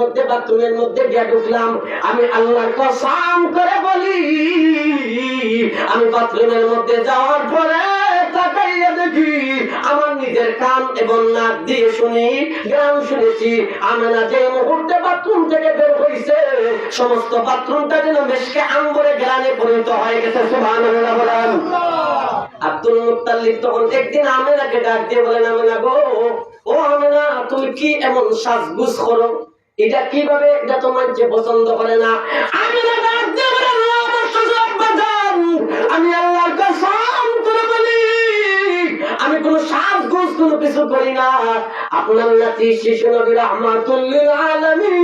মধ্যে, বাথরুমের মধ্যে গিয়ে ঢুকলাম আমি আল্লাহর কসম করে বলি, আমি বাথরুমের মধ্যে যাওয়ার পরে আমার নিজের কান এবং নাক দিয়ে শুনি, গান শুনেছি। আমি না যে মুহূর্তে বাথরুম থেকে বের হইছে, সমস্ত বাথরুমটা যেন মেশকে আঙ্গুরে গ্রানে পরিণত হয়ে গেছে, সুবহানাল্লাহ বলেন। আব্দুল মুত্তালিব তখন একদিন আমেনাকে ডাক দিয়ে বলেন, আমেনা গো, ও আমেনা, তুমি কি এমন সাজগুজ করো? এটা কীভাবে এটা তোমার যে পছন্দ করে না? আমেনা ডাক দিয়ে বলেন "ও আমার শ্বশুর আব্বাজান, আমি আল্লাহর কসম করে বলি আমি কিছু করি না। আপনার নাতি শিশু নবী রহমাতুল্লিল আলামিন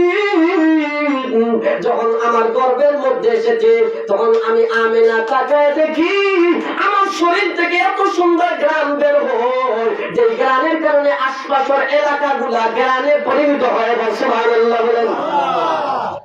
যখন আমার গর্বের মধ্যে এসেছে তখন আমি আমেনা তাকায় দেখি আমার শরীর থেকে এত সুন্দর গ্রাম বের হয় যে গ্রামের কারণে আশপাশের এলাকাগুলা গ্রামে পরিণত হয় বলেন।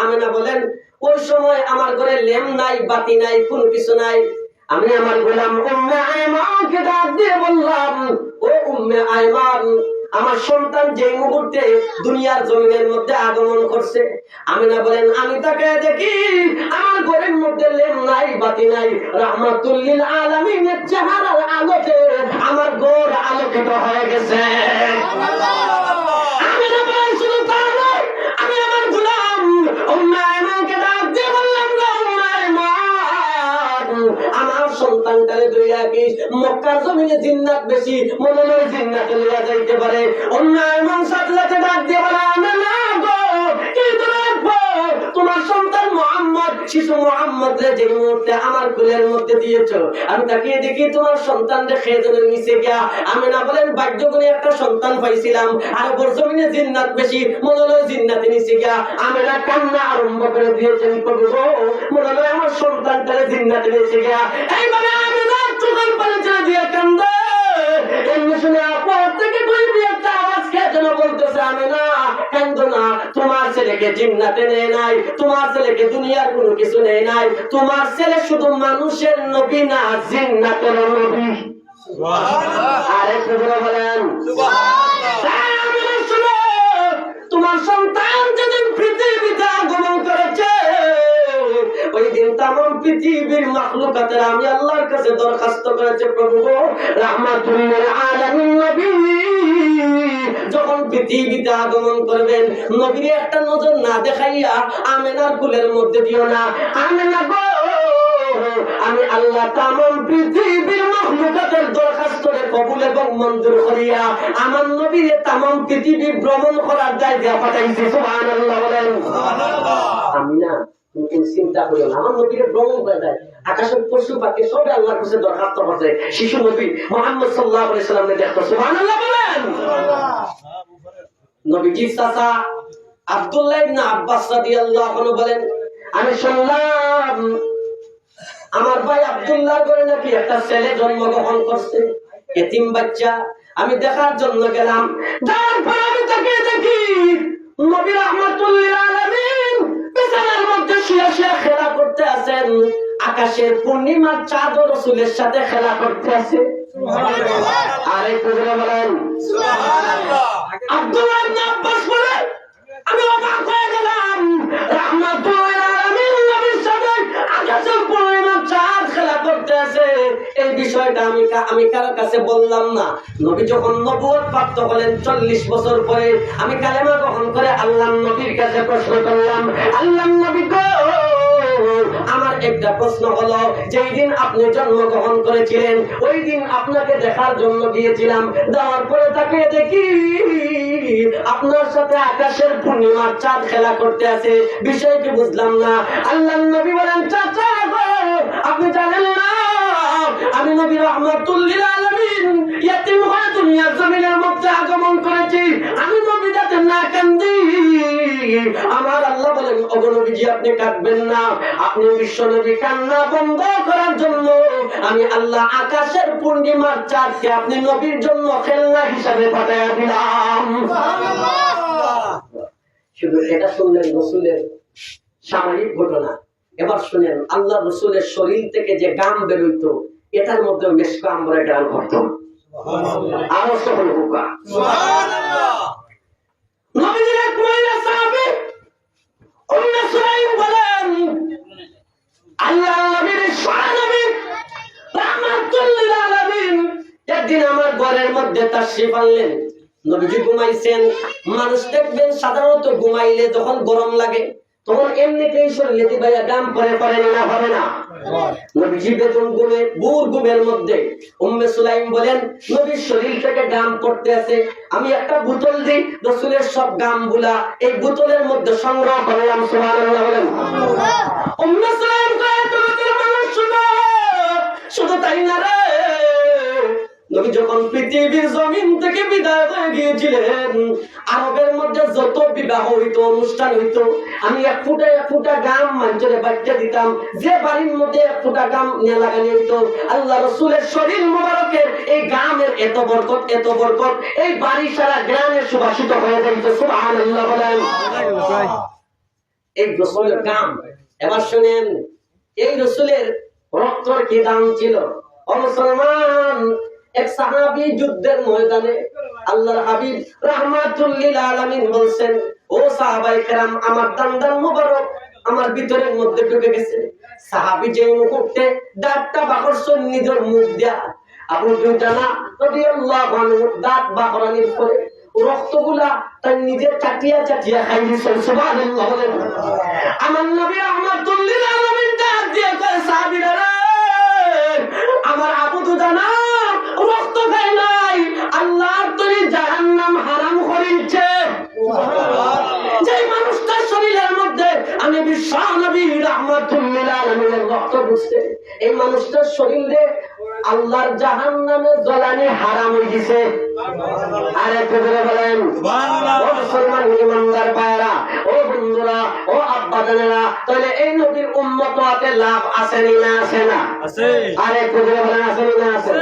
আমেনা বলেন, ওই সময় আমার ঘরে লেম নাই, বাতি নাই, কোনো কিছু নাই। আমি আমার গোলাম উম্মে আয়মানকে ডাক দিয়ে বললাম, ও উম্মে আয়মান, আমার সন্তান যে মুহূর্তে দুনিয়ার জমিনের মধ্যে আগমন করছে। আমি না বলেন, আমি তাকে দেখি, আমার ঘরের মধ্যে লেম নাই, বাতি নাই। রহমাতুল্লিল আলামিনের চেহারার আলোতে আমার ঘর আলোকিত হয়ে গেছে। আমি মক্কার জমিনে জিন্নাত বেশি মনে নয় জিন্নাতে লইয়া যাইতে পারে। অন্য এমন সাথে ডাক দিয়ে বলে আমি না গো, কি তোমার সন্তান মোহাম্মদ, শিশু মোহাম্মদ রে, যে মুহূর্তে আমার কুলের মধ্যে দিয়েছ। আমি তাকিয়ে দেখি তোমার সন্তান রে খেজুরের নিচে গিয়া। আমি না বলেন বাক্যগুলি একটা সন্তান পাইছিলাম, আর ওপর জমিনে জিন্নাত বেশি মনে হয় জিন্নাতে নিচে গিয়া। আমি না কান্না আরম্ভ করে দিয়েছেন প্রভু গো মনে হয় আমার সন্তানটারে জিন্নাতে নিচে গিয়া। এইভাবে আমি না চোখের পানি ছেড়ে দিয়ে কান্দে। এমনি শুনে আপর থেকে কইবি একটা আওয়াজ খেয়ে যেন বলতেছে আমি না কান্দো না। তোমার ছেলেকে জিন্নাতে নেয় নাই তোমার ছেলেকে দুনিয়ার কোনো কিছু নেয় নাই। তোমার ছেলে শুধু মানুষের নবী না জিন্নাতের নবী। আরে কুকুরা বলেন। তোমার সন্তান যেদিন পৃথিবীর মাখলুকাতের আমি আল্লাহর কাছে দরখাস্ত করেছে প্রভু রাহমাতুল্লিল আলামিন নবী। যখন পৃথিবীতে আগমন করবেন নবীর একটা নজর না দেখাইয়া আমেনার কুলের মধ্যে দিও না। আমেনা গো আমি আল্লাহ তামাম পৃথিবীর মাহলুকাতের দরখাস্তরে কবুল এবং মঞ্জুর করিয়া আমার নবীর তামাম পৃথিবী ভ্রমণ করার জায়গা পাঠাইছি সুবহানাল্লাহ বলেন। আমি না আমার নবীরে করছে। আমি শুনলাম আমার ভাই আব্দুল্লাহ করে নাকি একটা ছেলে জন্মগ্রহণ করছে। এতিম বাচ্চা। আমি দেখার জন্য গেলাম। যাওয়ার পর আমি তাকে দেখি নবী রহমাতুল্লিল আলামিন বিছানার মধ্যে শুয়ে শুয়ে খেলা করতে আছেন। আকাশের পূর্ণিমার চাঁদ ও রসুলের সাথে খেলা করতে আছে। আরে কুজরা বলেন। আব্দুল্লাহ ইবনে আব্বাস বলে আমি অবাক হয়ে গেলাম। রাহমাত আলামিন নবীর সাথে আকাশের বিষয়টা আমি আমি কারও কাছে বললাম না। নবী যখন নবুয়ত প্রাপ্ত হলেন চল্লিশ বছর পরে, আমি কালেমা গ্রহণ করে আল্লাহ নবীর কাছে প্রশ্ন করলাম, আল্লাহ নবী গো, আমার একটা প্রশ্ন হলো, যেই দিন আপনি জন্মগ্রহণ করেছিলেন, ওই দিন আপনাকে দেখার জন্য গিয়েছিলাম। যাওয়ার পরে তাকে দেখি আপনার সাথে আকাশের পূর্ণিমার চাঁদ খেলা করতে আছে। বিষয়টি বুঝলাম না। আল্লাহ নবী বলেন, চাচা আপনি জানেন না? আমি নবী রহমাতুল্লিল আলামিন ইয়াতিম হয়ে দুনিয়ার জমিনের মধ্যে আগমন করেছি। আমি নবী যাতে না কান্দি। আমার আল্লাহ বলেন অগনবীজি আপনি কাঁদবেন না। আপনি বিশ্বনবী কান্না বন্ধ করার জন্য আমি আল্লাহ আকাশের পূর্ণিমার চাঁদকে আপনি নবীর জন্য খেলনা হিসাবে পাঠাইয়া দিলাম। শুধু এটা শুনলেন রসুলের সাময়িক ঘটনা। এবার শুনেন আল্লাহ রসুলের শরীর থেকে যে গাম বেরোইতো এটার মধ্যে মেশকা আমরা গান করতো আরও লিল আলামিন একদিন আমার ঘরের মধ্যে নবীজি ঘুমাইছেন মানুষ দেখবেন সাধারণত ঘুমাইলে যখন গরম লাগে। তখন এমনিতেই শরীরে পরে না হবে না। নবীজি বেতন ঘুমে বুর ঘুমের মধ্যে উম্মে সুলাইম বলেন নবীর শরীর থেকে গাম পড়তে আছে। আমি একটা বোতল দিই রসুলের সব গামগুলা এই বোতলের মধ্যে সংগ্রহ করলাম সুবহানাল্লাহ বলেন। উম্মে সুলাইম কয় তোমাদের মানুষ শুনো শুধু তাই না রে? যখন পৃথিবীর জমিন থেকে বিদায় হয়ে গিয়েছিলেন, আরবের মধ্যে যত বিবাহ অনুষ্ঠান আমি এক ফুটা এক ফুটা গাম মঞ্চরে বাচ্চা দিতাম। যে বাড়ির মধ্যে এক ফুটা গাম নিয়ে লাগানি আল্লাহ রসুলের শরীর মোবারকের এই গামের এত বরকত এত বরকত, এই বাড়ি সারা সুবাসিত হয়ে সুবহানাল্লাহ বলেন। এই রসুলের গাম, এবার শুনেন, এই রসুলের রক্তর কি দাম ছিল? ও মুসলমান এক যুদ্ধের ময়দানে আল্লাহর হাবিব আলামিন বলছেন, ও সাহাবাই আমার মুবারক আমার ভিতরের মধ্যে ঢুকে গেছে। যে মুহূর্তে দাঁতটা নিজের মুখ দিয়া দাঁত বাকরানির করে রক্তগুলা তার নিজে চাটিয়া চাটিয়া খাই আমার নবী আলামিন ডাক দিয়ে আলামিনের রক্ত বুঝতে। এই মানুষটার শরীরে আল্লাহর জাহান্নামে জ্বলানি হারাম হয়ে গেছে। আরে কবরে বলেন মুসলমান ইমানদার পায়রা ও বন্ধুরা ও আব্বা জানেরা তাহলে এই নবীর উম্মত হাতে লাভ আছে না আছে না? আরে কবরে বলেন আছে না? আছে।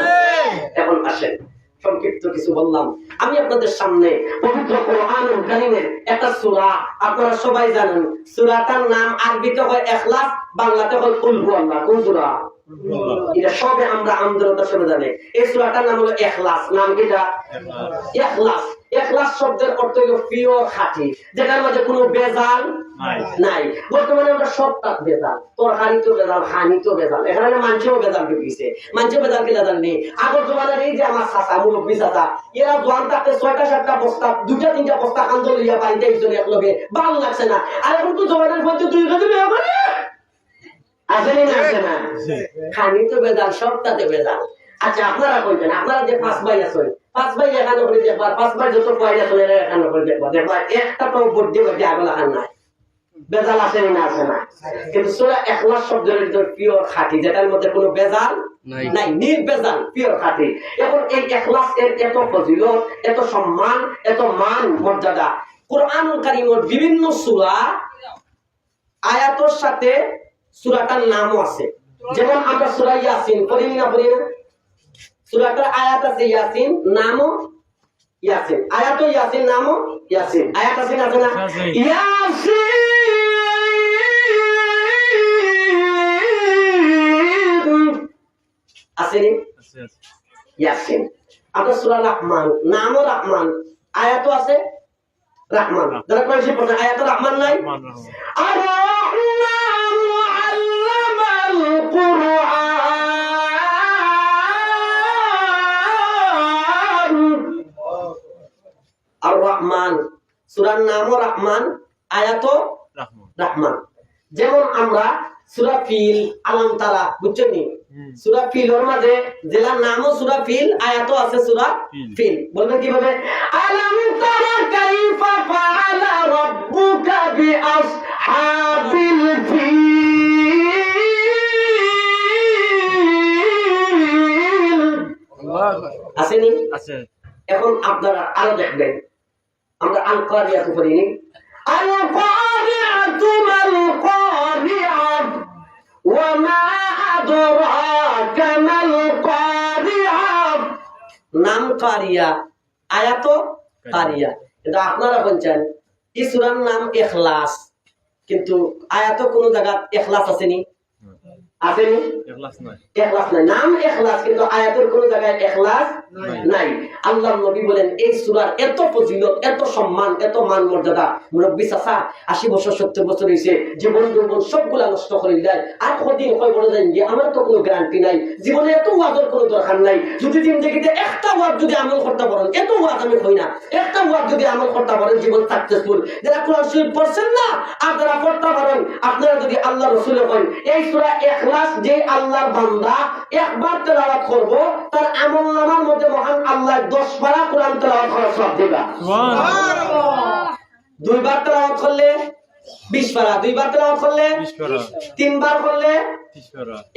এখন আসেন। সংক্ষিপ্ত কিছু বললাম। আমি আপনাদের সামনে পবিত্র কোরআনুল কারীমের একটা সূরা আপনারা সবাই জানেন সূরাটার নাম আরবিতে হয় ইখলাস বাংলাতে হয় কুল হুয়াল্লাহ কোন সূরা? এটা সবে আমরা আন্দোলন সবে জানি। এই সূরাটার নাম হলো ইখলাস নাম কিটা ইখলাস ইখলাস শব্দের অর্থ হলো পিওর খাঁটি যেটার মধ্যে কোনো বেজাল নাই। বর্তমানে আমরা সব বেজাল তরকারি তো বেজাল হানি তো বেজাল এখানে মানুষও বেজাল ঢুকিয়েছে মানুষও বেজাল কি বেজাল নেই আগর জমানার এই যে আমার চাচা মুরব্বী চাচা এরা জোয়ান থাকতে ছয়টা সাতটা বস্তা দুটা তিনটা বস্তা কান্দল লিয়া বাড়িতে একজন একলগে ভালো লাগছে না। আর এখন তো জমানার দুই কেজি আসেনি না আসে না? খানি তো বেজাল সব তাতে বেজাল আচ্ছা আপনারা কইবেন আপনারা যে পাঁচ ভাই আছেন পাঁচ ভাই এখানে করে দেখবার পাঁচ ভাই যত পয়সা আছেন এরা করে দেখবা দেখবা একটা তো বড্ডি বড্ডি আগল আখান নাই। বেজাল আছে না আছে না। কিন্তু সোরা একলাস শব্দের ভিতর পিওর খাঁটি যেটার মধ্যে কোনো বেজাল নাই। নাই নির্বেজাল পিওর খাঁটি। এখন এই একলাস এর এত ফজিলত এত সম্মান এত মান মর্যাদা। কোরআনুল কারীমের বিভিন্ন সূরা আয়াতর সাথে সূরাটার নামও আছে। যেমন আমরা সূরা ইয়াসিন পড়ি না পড়ি না? সূরাটার আয়াত আছে ইয়াসিন নামও ইয়াসিন। আয়াতও ইয়াসিন নামও ইয়াসিন। আয়াত আছে না ইয়াসিন। আসেনি? ইয়াসিন। আপনার সূরা রহমান নামও রহমান। আয়াতও আছে? রহমান। যারা কয়েছে পড়ে আয়াত রহমান নাই? মান Surah Surat nama Rahman ayat Rahman. Rahman. Jemon amra Surah fil alam tara bucuni. Hmm. Surah fil orang mana? Jelas nama Surah fil ayat itu asal Surah fil. Boleh kita baca. Alam tara kaifa faala rabbuka bi ashabil fil. Asal ni? Asal. Ekon abdara. আমরা আল কারিয়াত পড়িনি আল কারিআতু মাল কারিআ ওয়া মা আদরাকা মাল কারিআ নাম কারিয়া আয়াত কারিয়া কিন্তু আপনারা বলছেন এই সূরার নাম ইখলাস কিন্তু আয়াত কোন জায়গা ইখলাস আসেনি আসেনি এখলাস নাই। নাম এখলাস কিন্তু আয়াতের কোন জায়গায় এখলাস নাই। আল্লাহ নবী বলেন এই সূরার এত ফজিলত এত সম্মান এত মান মর্যাদা মুরব্বী চাচা আশি বছর সত্তর বছর হয়েছে জীবন যৌবন সবগুলা নষ্ট করে দেয় আর কদিন কয় বলে যায় যে আমার তো কোনো গ্যারান্টি নাই। জীবনে এত ওয়াজের কোনো দরকার নাই। যদি জিন্দগিতে একটা ওয়াজ যদি আমল করতে পারেন এত ওয়াজ আমি কই না। একটা ওয়াজ যদি আমল করতে পারেন জীবন সাকসেসফুল যারা কোরআন শরীফ পড়ছেন না আর যারা পড়তে পারেন আপনারা যদি আল্লাহ রসুলে করেন এই সূরা ইখলাস যে আল্লাহর বান্দা একবার তেলাওয়াত করব তার আমল নামার মধ্যে মহান আল্লাহ দশ পারা কোরআন তেলাওয়াত করার সব দিবা। দুইবার তেলাওয়াত করলে বিশ পারা দুইবার তেলাওয়াত করলে। তিনবার করলে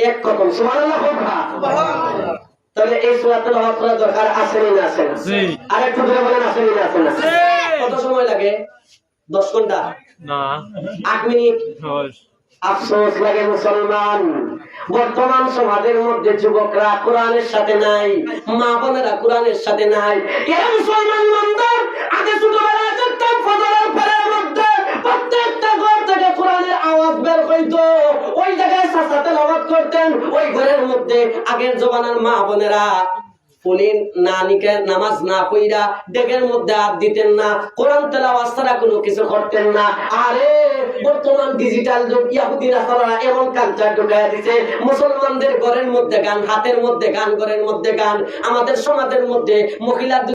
এক কদম সুবহানাল্লাহ তাহলে এই সূরা তেলাওয়াত করা দরকার আছে না আছে না? জি। আরেকটু ধরে বলেন আছে না আছে না? কত সময় লাগে? দশ ঘণ্টা? না। আট মিনিট? দশ। আফসোস লাগে মুসলমান। বর্তমান সমাজের মধ্যে যুবকরা কোরআনের সাথে নাই, মা বোনেরা কোরআনের সাথে নাই। মুসলমান মন্দির আগে দেখতাম ফজরের মধ্যে প্রত্যেকটা ঘর থেকে কোরআনের আওয়াজ বের হইতো। ওই জায়গায় আওয়াজ করতেন ওই ঘরের মধ্যে আগের জমানার মা বোনেরা কোনো কিছু করতেন না। আরে, বর্তমান ডিজিটাল যুগ এমন দিছে, মুসলমানদের ঘরের মধ্যে গান, হাতের মধ্যে গান, ঘরের মধ্যে গান, আমাদের সমাজের মধ্যে মহিলা